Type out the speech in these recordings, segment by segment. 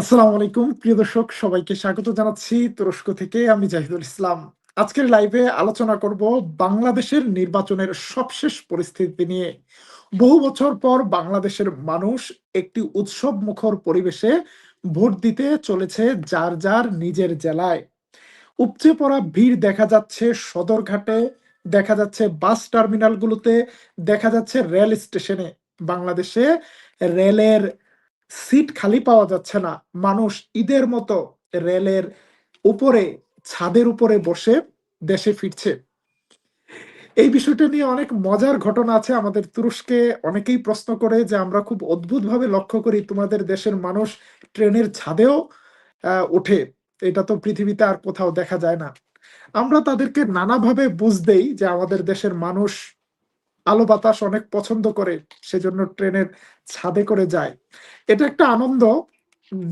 আসসালামু আলাইকুম, প্রিয় দর্শক, সবাইকে স্বাগত জানাচ্ছি তুরস্ক থেকে। আমি জাহিদুল ইসলাম। আজকের লাইভে আলোচনা করব বাংলাদেশের নির্বাচনের সবশেষ পরিস্থিতি নিয়ে। বহু বছর পর বাংলাদেশের মানুষ একটি উৎসব মুখর পরিবেশে ভোট দিতে চলেছে যার যার নিজের জেলায়। উপচে পড়া ভিড় দেখা যাচ্ছে সদরঘাটে, দেখা যাচ্ছে বাস টার্মিনালগুলোতে, দেখা যাচ্ছে রেল স্টেশনে। বাংলাদেশে রেলের সিট খালি পাওয়া যাচ্ছে না। মানুষ ঈদের মতো রেলের উপরে, ছাদের উপরে বসে দেশে ফিরছে। এই বিষয়টা নিয়ে অনেক মজার ঘটনা আছে। আমাদের তুরস্কে অনেকেই প্রশ্ন করে যে, আমরা খুব অদ্ভুত ভাবে লক্ষ্য করি তোমাদের দেশের মানুষ ট্রেনের ছাদেও ওঠে। এটা তো পৃথিবীতে আর কোথাও দেখা যায় না। আমরা তাদেরকে নানাভাবে বুঝ দেই যে আমাদের দেশের মানুষ আলো বাতাস অনেক পছন্দ করে, সেজন্য ট্রেনের ছাদে করে যায়। এটা একটা আনন্দ,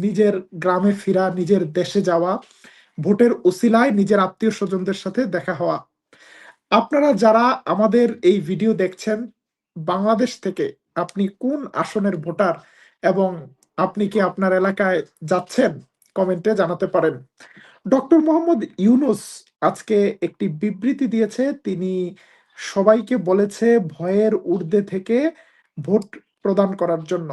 নিজের গ্রামে ফিরা, নিজের দেশে যাওয়া, ভোটের উসিলায় নিজের আত্মীয় স্বজনদের সাথে দেখা হওয়া। আপনারা যারা আমাদের এই ভিডিও দেখছেন, বাংলাদেশ থেকে আপনি কোন আসনের ভোটার এবং আপনি কি আপনার এলাকায় যাচ্ছেন, কমেন্টে জানাতে পারেন। ডক্টর মোহাম্মদ ইউনুস আজকে একটি বিবৃতি দিয়েছে, তিনি সবাইকে বলেছে ভয়ের ঊর্ধ্বে থেকে ভোট প্রদান করার জন্য।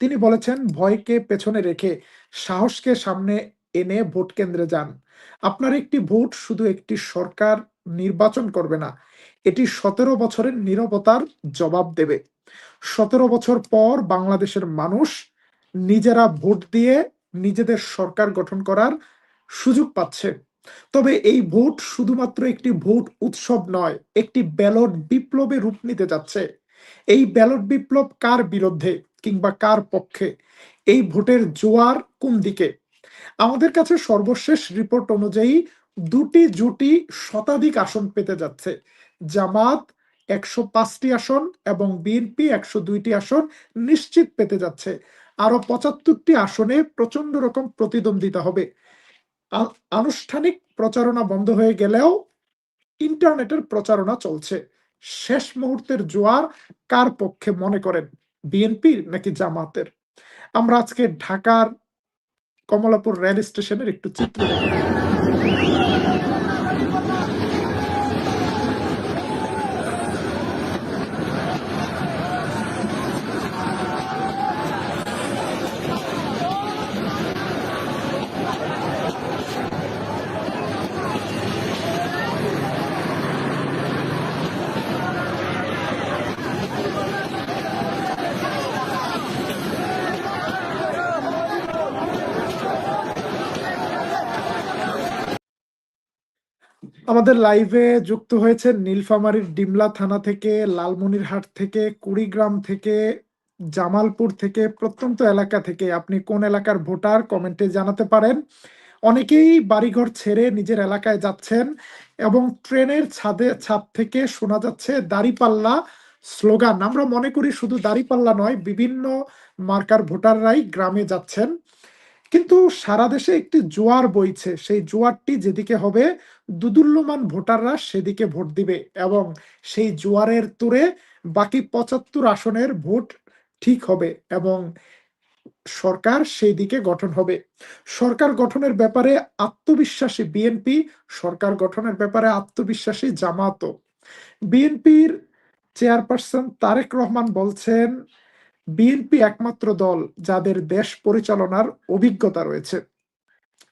তিনি বলেছেন, ভয়কে পেছনে রেখে সাহসকে সামনে এনে ভোট কেন্দ্রে যান। আপনার একটি ভোট শুধু একটি সরকার নির্বাচন করবে না, এটি সতেরো বছরের নিরবতার জবাব দেবে। সতেরো বছর পর বাংলাদেশের মানুষ নিজেরা ভোট দিয়ে নিজেদের সরকার গঠন করার সুযোগ পাচ্ছে। তবে এই ভোট শুধুমাত্র একটি ভোট উৎসব নয়, একটি ব্যালট বিপ্লবে রূপ নিতে যাচ্ছে। এই ব্যালট বিপ্লব কার বিরুদ্ধে কিংবা কার পক্ষে? এই ভোটের জোয়ার কোন দিকে? আমাদের কাছে সর্বশেষ রিপোর্ট অনুযায়ী দুটি জুটি শতাধিক আসন পেতে যাচ্ছে। জামাত একশো পাঁচটি আসন এবং বিএনপি একশো দুইটি আসন নিশ্চিত পেতে যাচ্ছে। আরও পঁচাত্তরটি আসনে প্রচণ্ড রকম প্রতিদ্বন্দ্বিতা হবে। আনুষ্ঠানিক প্রচারণা বন্ধ হয়ে গেলেও ইন্টারনেটের প্রচারণা চলছে। শেষ মুহূর্তের জোয়ার কার পক্ষে মনে করেন? বিএনপির নাকি জামাতের? আমরা আজকে ঢাকার কমলাপুর রেল স্টেশনের একটু চিত্র আমাদের লাইভে যুক্ত হয়েছে নীলফামারীর ডিমলা থানা থেকে, লালমনিরহাট থেকে, কুড়িগ্রাম থেকে, জামালপুর থেকে, প্রত্যন্ত এলাকা থেকে। আপনি কোন এলাকার ভোটার কমেন্টে জানাতে পারেন। অনেকেই বাড়িঘর ছেড়ে নিজের এলাকায় যাচ্ছেন এবং ট্রেনের ছাদে, ছাদ থেকে শোনা যাচ্ছে দাড়িপাল্লা স্লোগান। আমরা মনে করি শুধু দাড়িপাল্লা নয়, বিভিন্ন মার্কার ভোটাররাই গ্রামে যাচ্ছেন। কিন্তু সারা দেশে একটি জোয়ার বইছে। সেই জোয়ারটি যেদিকে হবে দুদুল্যমান ভোটাররা সেদিকে ভোট দিবে এবং সেই জোয়ারের তুরে বাকি পঁচাত্তর আসনের ভোট ঠিক হবে এবং সরকার সেই দিকে গঠন হবে। সরকার গঠনের ব্যাপারে আত্মবিশ্বাসী বিএনপি, সরকার গঠনের ব্যাপারে আত্মবিশ্বাসী জামাত বিএনপির চেয়ারপারসন তারেক রহমান বলছেন, বিএনপি একমাত্র দল যাদের দেশ পরিচালনার অভিজ্ঞতা রয়েছে।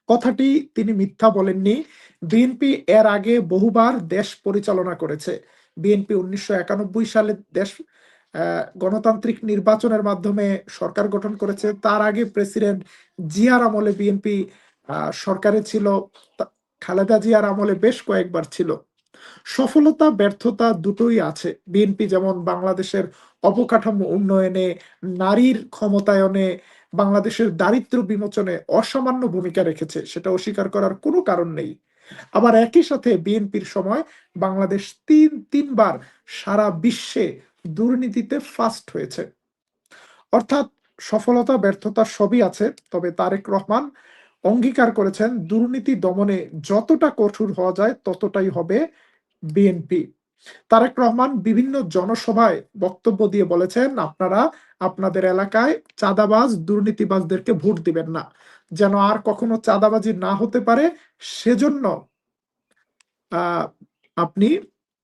কথাটি তিনি মিথ্যা বলেননি। বিএনপি এর আগে বহুবার দেশ পরিচালনা করেছে। বিএনপি উনিশশো একানব্বই সালে দেশ গণতান্ত্রিক নির্বাচনের মাধ্যমে সরকার গঠন করেছে। তার আগে প্রেসিডেন্ট জিয়ার আমলে বিএনপি সরকারে ছিল। খালেদা জিয়ার আমলে বেশ কয়েকবার ছিল। সফলতা, ব্যর্থতা দুটোই আছে। বিএনপি যেমন বাংলাদেশের অবকাঠামো উন্নয়নে, নারীর ক্ষমতায়নে, বাংলাদেশের দারিদ্র বিমোচনে অসামান্য ভূমিকা রেখেছে, সেটা অস্বীকার করার কোনো কারণ নেই। আবার একই সাথে বিএনপির সময় বাংলাদেশ তিন, তিনবার সারা বিশ্বে দুর্নীতিতে ফাস্ট হয়েছে। অর্থাৎ সফলতা, ব্যর্থতা সবই আছে, তবে তারেক রহমান অঙ্গীকার করেছেন, দুর্নীতি দমনে যতটা কঠোর হওয়া যায় ততটাই হবে। বিএনপি তারেক রহমান বিভিন্ন জনসভায় বক্তব্য দিয়ে বলেছেন, আপনারা আপনাদের এলাকায় চাঁদাবাজ, দুর্নীতিবাজদেরকে ভোট দিবেন না। যেন আর কখনো চাঁদাবাজি না হতে পারে, সেজন্য আপনি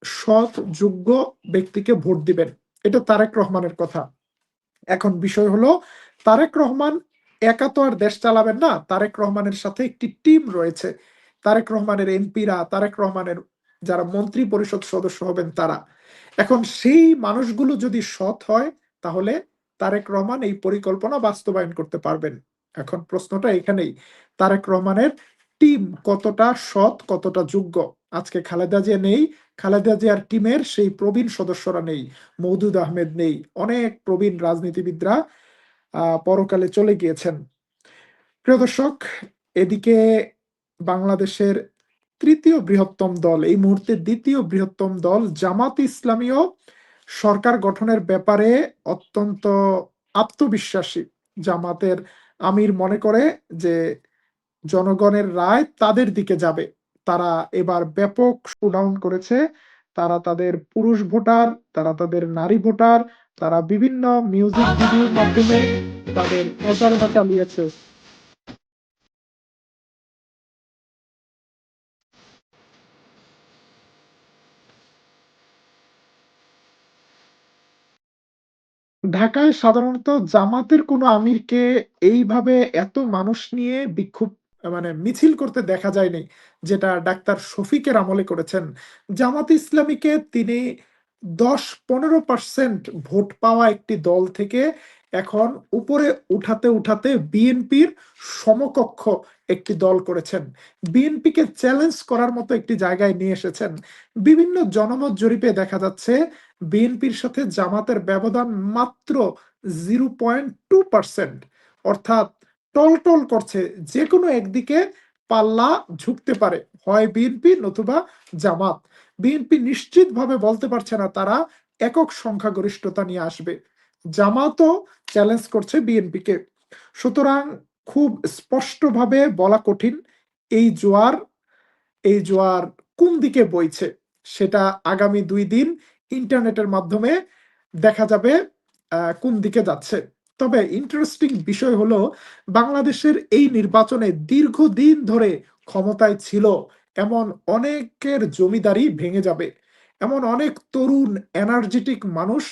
সৎ যোগ্য ব্যক্তিকে ভোট দিবেন। এটা তারেক রহমানের কথা। এখন বিষয় হলো, তারেক রহমান একা তো আর দেশ চালাবেন না, তারেক রহমানের সাথে একটি টিম রয়েছে। তারেক রহমানের এমপিরা, তারেক রহমানের যারা মন্ত্রী পরিষদ সদস্য হবেন তারা। এখন সেই মানুষগুলো যদি সৎ হয়, তাহলে তারেক রহমান এই পরিকল্পনা বাস্তবায়ন করতে পারবেন। এখন প্রশ্নটা এখানেই। তারেক রহমানের টিম কতটা সৎ, কতটা যোগ্য? আজকে খালেদা জিয়া নেই। খালেদা জিয়ার টিমের সেই প্রবীণ সদস্যরা নেই। মৌদুদ আহমেদ নেই। অনেক প্রবীণ রাজনীতিবিদরা পরকালে চলে গিয়েছেন। প্রিয় দর্শক, এদিকে বাংলাদেশের তৃতীয় বৃহত্তম দল, এই মুহূর্তে দ্বিতীয় বৃহত্তম দল জামাত ইসলামীও সরকার গঠনের ব্যাপারে অত্যন্ত আত্মবিশ্বাসী। জামাতের আমির মনে করে যে জনগণের রায় তাদের দিকে যাবে। তারা এবার ব্যাপক শোডাউন করেছে। তারা তাদের পুরুষ ভোটার, তারা তাদের নারী ভোটার, তারা বিভিন্ন মিউজিক ভিডিওর মাধ্যমে তাদের প্রচারণা চালিয়েছে। ঢাকায় সাধারণত জামাতের কোনো আমিরকে এইভাবে এত মানুষ নিয়ে বিক্ষোভ মানে মিছিল করতে দেখা যায়নি, যেটা ডাক্তার শফিকের আমলে করেছেন। জামাত ইসলামীকে তিনি দশ পনেরো পার্সেন্ট ভোট পাওয়া একটি দল থেকে এখন উপরে উঠাতে উঠাতে বিএনপির সমকক্ষ একটি দল করেছেন। বিএনপিকে চ্যালেঞ্জ করার মতো একটি জায়গায় নিয়ে এসেছেন। বিভিন্ন জনমত জরিপে দেখা যাচ্ছে বিএনপির সাথে জামাতের ব্যবধান মাত্র জিরো পয়েন্ট টু পার্সেন্ট অর্থাৎ টলটল করছে যে কোনো একদিকে পাল্লা ঝুঁকতে পারে, হয় বিএনপি নতুবা জামাত। বিএনপি নিশ্চিতভাবে বলতে পারছে না তারা একক সংখ্যাগরিষ্ঠতা নিয়ে আসবে। জামাতও চ্যালেঞ্জ করছে বিএনপিকে। সুতরাং খুব স্পষ্টভাবে বলা কঠিন, এই জোয়ার এই জোয়ার কোন দিকে বইছে, সেটা আগামী দুই দিন ইন্টারনেটের মাধ্যমে দেখা যাবে কোন দিকে যাচ্ছে। তবে ইন্টারেস্টিং বিষয় হলো, বাংলাদেশের এই নির্বাচনে দীর্ঘদিন ধরে ক্ষমতায় ছিল এমন অনেকের জমিদারি ভেঙে যাবে। এমন অনেক তরুণ এনার্জেটিক মানুষ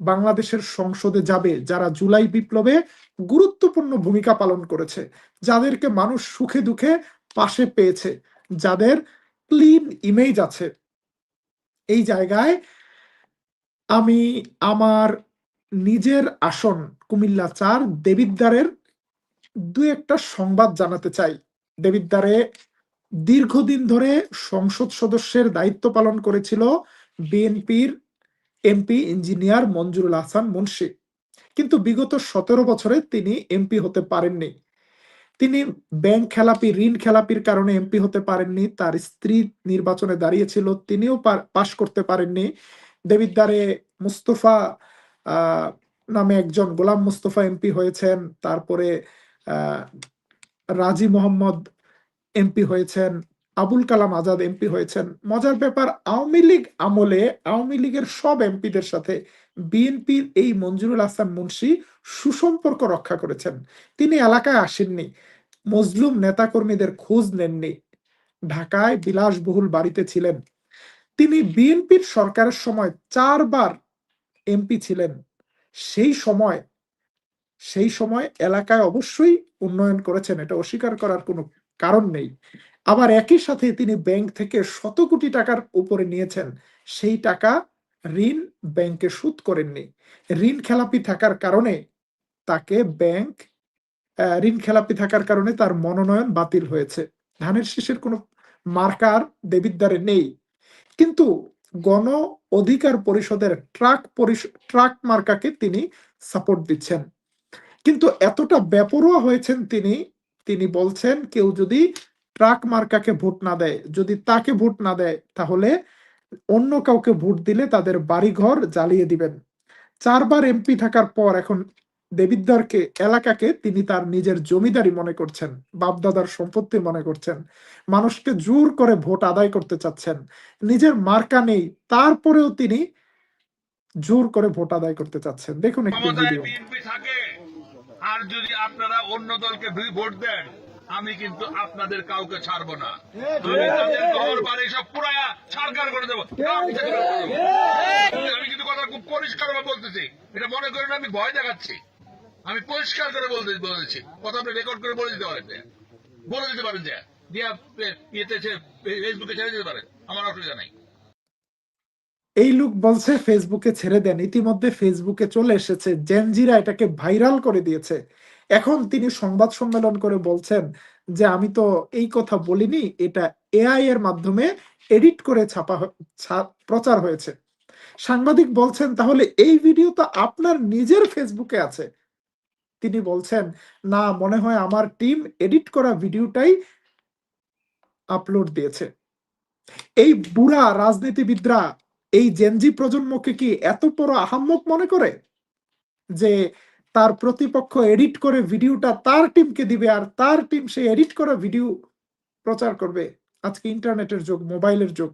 বাংলাদেশের সংসদে যাবে, যারা জুলাই বিপ্লবে গুরুত্বপূর্ণ ভূমিকা পালন করেছে, যাদেরকে মানুষ সুখে দুঃখে পাশে পেয়েছে, যাদের ক্লিন ইমেজ আছে। এই জায়গায় আমি আমার নিজের আসন কুমিল্লা চার দেবিদ্বারের দু একটা সংবাদ জানাতে চাই। দেবিদ্বারে দীর্ঘদিন ধরে সংসদ সদস্যের দায়িত্ব পালন করেছিল বিএনপির এমপি ইঞ্জিনিয়ার মঞ্জুরুল হাসান মুন্সি। কিন্তু বিগত সতেরো বছরে তিনি এমপি হতে পারেননি। তিনি ব্যাংক খেলাপি, ঋণ খেলাপির কারণে এমপি হতে পারেননি। তার স্ত্রী নির্বাচনে দাঁড়িয়েছিল, তিনিও পাশ করতে পারেননি। দেবিদ্বারে মুস্তফা নামে একজন গোলাম মুস্তফা এমপি হয়েছেন। তারপরে রাজি মোহাম্মদ এমপি হয়েছেন। আবুল কালাম আজাদ এমপি হয়েছেন। মজার ব্যাপার, আওয়ামী লীগ আমলে আওয়ামী লীগের সব এমপিদের সাথে বিএনপির এই মঞ্জুরুল হাসান মুন্সি সুসম্পর্ক রক্ষা করেছেন। তিনি এলাকায় আসেননি, মজলুম নেতাকর্মীদের খোঁজ নেননি। ঢাকায় বিলাসবহুল বাড়িতে ছিলেন। তিনি বিএনপির সরকারের সময় চারবার এমপি ছিলেন। সেই সময় সেই সময় এলাকায় অবশ্যই উন্নয়ন করেছেন, এটা অস্বীকার করার কোনো কারণ নেই। আবার একই সাথে তিনি ব্যাংক থেকে শত কোটি টাকার উপরে নিয়েছেন। সেই টাকা ঋণ ব্যাংকে সুদ করেননি। ঋণ খেলাপি থাকার কারণে তাকে ব্যাংক ঋণ খেলাপি থাকার কারণে তার মনোনয়ন বাতিল হয়েছে। ধানের শীষের কোনো মার্কার দেবিদ্বারে নেই। কিন্তু গণ অধিকার পরিষদের ট্রাক ট্রাক মার্কাকে তিনি সাপোর্ট দিচ্ছেন। কিন্তু এতটা বেপরোয়া হয়েছেন তিনি তিনি বলছেন কেউ যদি ট্রাক মার্কাকে ভোট না দেয়, যদি তাকে ভোট না দেয়, তাহলে অন্য কাউকে ভোট দিলে তাদের বাড়িঘর জ্বালিয়ে দিবেন। চারবার এমপি থাকার পর এখন দেবিদ্দারকে এলাকাকে তিনি তার নিজের জমিদারি মনে করছেন বাপদাদার সম্পত্তি মনে করছেন মানুষকে জোর করে ভোট আদায় করতে চাচ্ছেন নিজের মার্কা নেই তারপরেও তিনি জোর করে ভোট আদায় করতে চাচ্ছেন। দেখুন একটি ভিডিও। আর যদি আপনারা অন্য দলকে ভি- ভোট দেন আমি কিন্তু আপনাদের কাউকে ছাড়বো না। আমি তাদের ঘর বাড়ি সব পুরায়া ছাড়কার করে দেবো। কাউকে ছাড়কার করে দেবো। আমি কিন্তু কথা খুব পরিষ্কার বলতেছি। এটা মনে করেন আমি ভয় দেখাচ্ছি। আমি পরিষ্কার করে বলতে বলেছি। কথা আপনি রেকর্ড করে বলে দিতে পারেন। বলে দিতে পারেন যে ইয়েতে ফেসবুকে ছেড়ে দিতে পারেন। আমার অসুবিধা নাই। এই বলছে ফেসবুকে ছেড়ে দেন। ইতিমধ্যে ফেসবুকে চলে এসেছে। জেনজিরা এটাকে ভাইরাল করে দিয়েছে। এখন তিনি সংবাদ সম্মেলন করে বলছেন যে, আমি তো এই কথা বলিনি, এটা এআই এর মাধ্যমে এডিট করে ছাপা প্রচার হয়েছে। সাংবাদিক বলছেন, তাহলে এই ভিডিও তো আপনার নিজের ফেসবুকে আছে। তিনি বলছেন, না, মনে হয় আমার টিম এডিট করা ভিডিওটাই আপলোড দিয়েছে। এই বুড়া রাজনীতিবিদরা এই জেনজি প্রজন্মকে কি এত বড় আহাম্মক মনে করে? যে তার প্রতিপক্ষ এডিট করে ভিডিওটা তার টিমকে দিবে আর তার টিম সে এডিট করা ভিডিও প্রচার করবে? আজকে ইন্টারনেটের যুগ মোবাইলের যুগ।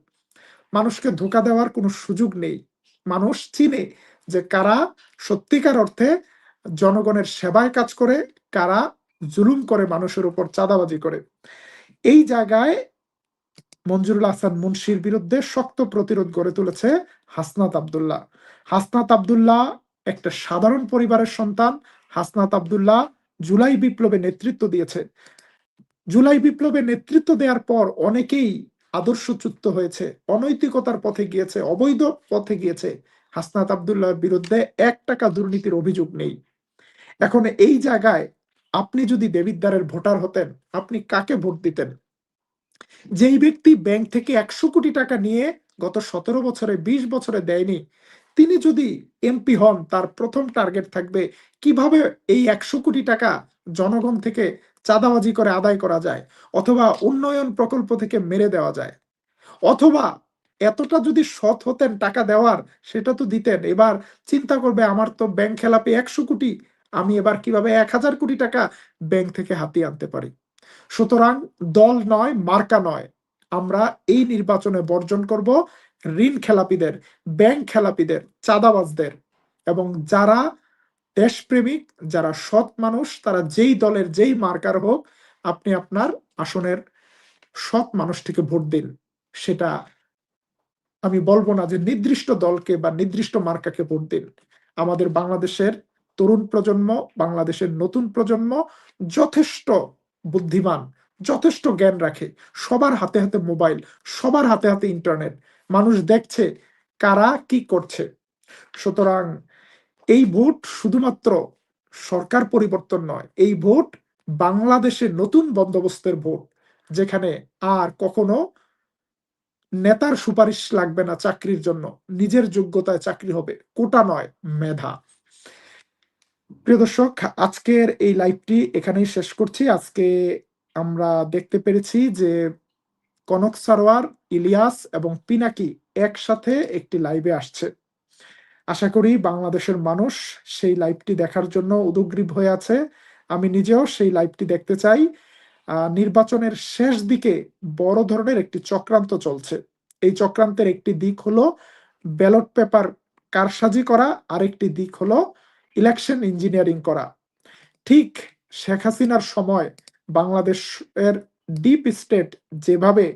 মানুষকে ধোকা দেওয়ার কোনো সুযোগ নেই। মানুষ চিনে যে কারা সত্যিকার অর্থে জনগণের সেবায় কাজ করে, কারা জুলুম করে মানুষের উপর চাঁদাবাজি করে। এই জায়গায় মঞ্জুরুল হাসান মুন্সির বিরুদ্ধে শক্ত প্রতিরোধ গড়ে তুলেছে হাসনাত আবদুল্লাহ। হাসনাত আবদুল্লাহ একটা সাধারণ পরিবারের সন্তান। হাসনাত আবদুল্লাহ জুলাই বিপ্লবে নেতৃত্ব দিয়েছে। জুলাই বিপ্লবে নেতৃত্ব দেওয়ার পর অনেকেই আদর্শচ্যুত হয়েছে, অনৈতিকতার পথে গিয়েছে, অবৈধ পথে গিয়েছে। হাসনাত আবদুল্লাহর বিরুদ্ধে এক টাকা দুর্নীতির অভিযোগ নেই। এখন এই জায়গায় আপনি যদি দেবিদ্বারের ভোটার হতেন, আপনি কাকে ভোট দিতেন? যেই ব্যক্তি ব্যাংক থেকে একশো কোটি টাকা নিয়ে গত সতেরো বছরে, বিশ বছরে দেয়নি, তিনি যদি এমপি হন, তার প্রথম টার্গেট থাকবে কীভাবে এই একশো কোটি টাকা জনগণ থেকে চাঁদাবাজি করে আদায় করা যায় অথবা উন্নয়ন প্রকল্প থেকে মেরে দেওয়া যায়? অথবা এতটা যদি সৎ হতেন টাকা দেওয়ার, সেটা তো দিতেন। এবার চিন্তা করবে, আমার তো ব্যাংক খেলাপি একশো কোটি আমি এবার কীভাবে এক হাজার কোটি টাকা ব্যাংক থেকে হাতিয়ে আনতে পারি? সুতরাং দল নয়, মার্কা নয়। আমরা এই নির্বাচনে বর্জন করব ঋণ খেলাপিদের, ব্যাংক খেলাপিদের, চাঁদাবাজদের এবং যারা দেশপ্রেমিক, যারা সৎ মানুষ, তারা যেই দলের যেই মার্কার হোক, আপনি আপনার আসনের সৎ মানুষটিকে ভোট দিন। সেটা আমি বলব না যে নির্দিষ্ট দলকে বা নির্দিষ্ট মার্কাকে ভোট দিন। আমাদের বাংলাদেশের তরুণ প্রজন্ম, বাংলাদেশের নতুন প্রজন্ম যথেষ্ট বুদ্ধিমান, যথেষ্ট জ্ঞান রাখে। সবার হাতে হাতে মোবাইল, সবার হাতে হাতে ইন্টারনেট। মানুষ দেখছে কারা কি করছে। সুতরাং এই ভোট শুধুমাত্র সরকার পরিবর্তন নয়, এই ভোট বাংলাদেশের নতুন বন্দোবস্তের ভোট, যেখানে আর কখনো নেতার সুপারিশ লাগবে না চাকরির জন্য। নিজের যোগ্যতায় চাকরি হবে, কোটা নয়, মেধা। প্রিয় দর্শক, আজকের এই লাইভটি এখানেই শেষ করছি। আজকে আমরা দেখতে পেরেছি যে কনক সারোয়ার, ইলিয়াস এবং পিনাকি একসাথে একটি লাইভে আসছে। আশা করি বাংলাদেশের মানুষ সেই লাইভটি দেখার জন্য উদগ্রীব হয়ে আছে। আমি নিজেও সেই লাইভটি দেখতে চাই। নির্বাচনের শেষ দিকে বড় ধরনের একটি চক্রান্ত চলছে। এই চক্রান্তের একটি দিক হলো ব্যালট পেপার কারসাজি করা, আরেকটি দিক হলো ইলেকশন ইঞ্জিনিয়ারিং করা। ঠিক শেখ হাসিনার সময় বাংলাদেশের ডিপ স্টেট যেভাবে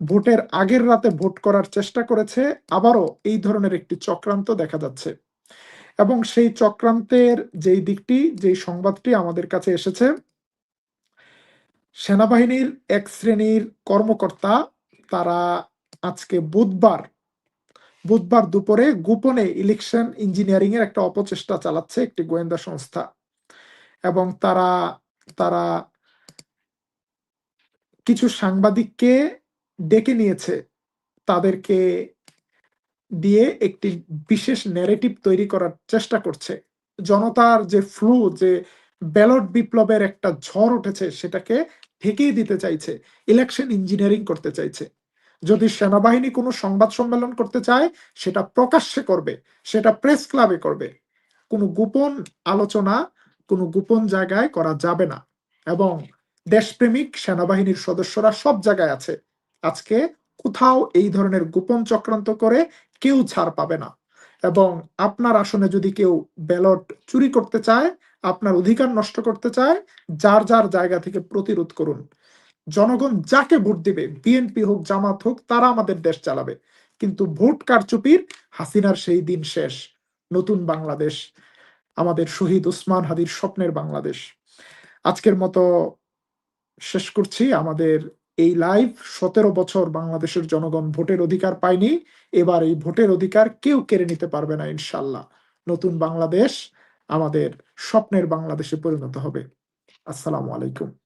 ভোটের আগের রাতে ভোট করার চেষ্টা করেছে, আবারও এই ধরনের একটি চক্রান্ত দেখা যাচ্ছে। এবং সেই চক্রান্তের যেই দিকটি, যেই সংবাদটি আমাদের কাছে এসেছে, সেনাবাহিনীর এক শ্রেণির কর্মকর্তা, তারা আজকে বুধবার বুধবার দুপুরে গোপনে ইলেকশন ইঞ্জিনিয়ারিং এর একটা অপচেষ্টা চালাচ্ছে একটি গোয়েন্দা সংস্থা। এবং তারা তারা কিছু সাংবাদিককে ডেকে নিয়েছে তাদেরকে দিয়ে একটি বিশেষ ন্যারেটিভ তৈরি করার চেষ্টা করছে। জনতার যে ফ্লু, যে ব্যালট বিপ্লবের একটা ঝড় উঠেছে সেটাকে ঠেকিয়ে দিতে চাইছে, ইলেকশন ইঞ্জিনিয়ারিং করতে চাইছে। যদি সেনাবাহিনী কোনো সংবাদ সম্মেলন করতে চায়, সেটা প্রকাশ্যে করবে, সেটা প্রেস ক্লাবে করবে। কোনো গোপন আলোচনা কোনো গোপন জায়গায় করা যাবে না এবং দেশপ্রেমিক সেনাবাহিনীর সদস্যরা সব জায়গায় আছে। আজকে কোথাও এই ধরনের গোপন চক্রান্ত করে কেউ ছাড় পাবে না এবং আপনার আসনে যদি কেউ ব্যালট চুরি করতে চায়, আপনার অধিকার নষ্ট করতে চায়, যার যার জায়গা থেকে প্রতিরোধ করুন। জনগণ যাকে ভোট দিবে, বিএনপি হোক, জামাত হোক, তারা আমাদের দেশ চালাবে। কিন্তু ভোট কারচুপির হাসিনার সেই দিন শেষ। নতুন বাংলাদেশ, আমাদের শহীদ উসমান হাদির স্বপ্নের বাংলাদেশ। আজকের মতো শেষ করছি। আমাদের এই লাইভ সতেরো বছর বাংলাদেশের জনগণ ভোটের অধিকার পায়নি। এবার এই ভোটের অধিকার কেউ কেড়ে নিতে পারবে না ইনশাল্লাহ নতুন বাংলাদেশ আমাদের স্বপ্নের বাংলাদেশে পরিণত হবে। আসসালামু আলাইকুম।